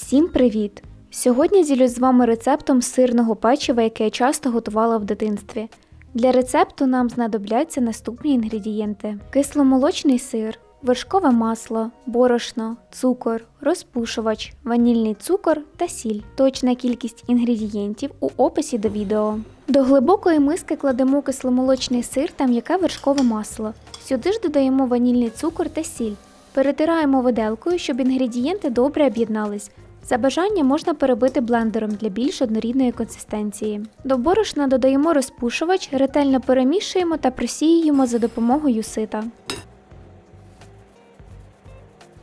Всім привіт! Сьогодні ділюсь з вами рецептом сирного печива, яке я часто готувала в дитинстві. Для рецепту нам знадобляться наступні інгредієнти: кисломолочний сир, вершкове масло, борошно, цукор, розпушувач, ванільний цукор та сіль. Точна кількість інгредієнтів у описі до відео. До глибокої миски кладемо кисломолочний сир та м'яке вершкове масло. Сюди ж додаємо ванільний цукор та сіль. Перетираємо виделкою, щоб інгредієнти добре об'єднались. За бажанням можна перебити блендером для більш однорідної консистенції. До борошна додаємо розпушувач, ретельно перемішуємо та просіюємо за допомогою сита.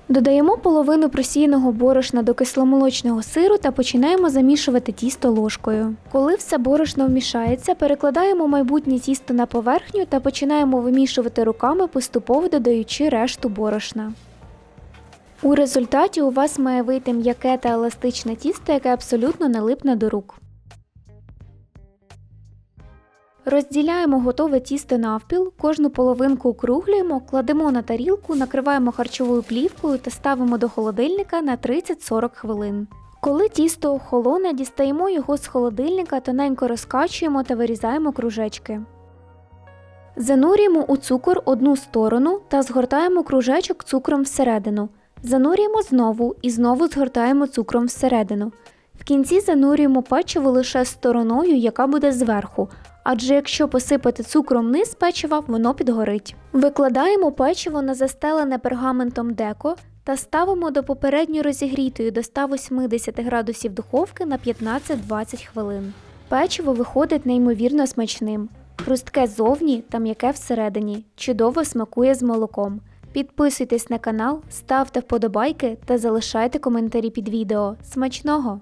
Додаємо половину просіяного борошна до кисломолочного сиру та починаємо замішувати тісто ложкою. Коли все борошно вмішається, перекладаємо майбутнє тісто на поверхню та починаємо вимішувати руками, поступово додаючи решту борошна. У результаті у вас має вийти м'яке та еластичне тісто, яке абсолютно не липне до рук. Розділяємо готове тісто навпіл, кожну половинку округлюємо, кладемо на тарілку, накриваємо харчовою плівкою та ставимо до холодильника на 30-40 хвилин. Коли тісто охолоне, дістаємо його з холодильника, тоненько розкачуємо та вирізаємо кружечки. Занурюємо у цукор одну сторону та згортаємо кружечок цукром всередину. Занурюємо знову і знову згортаємо цукром всередину. В кінці занурюємо печиво лише стороною, яка буде зверху, адже якщо посипати цукром низ печива, воно підгорить. Викладаємо печиво на застелене пергаментом деко та ставимо до попередньо розігрітої до 180 градусів духовки на 15-20 хвилин. Печиво виходить неймовірно смачним. Хрустке зовні та м'яке всередині, чудово смакує з молоком. Підписуйтесь на канал, ставте вподобайки та залишайте коментарі під відео. Смачного!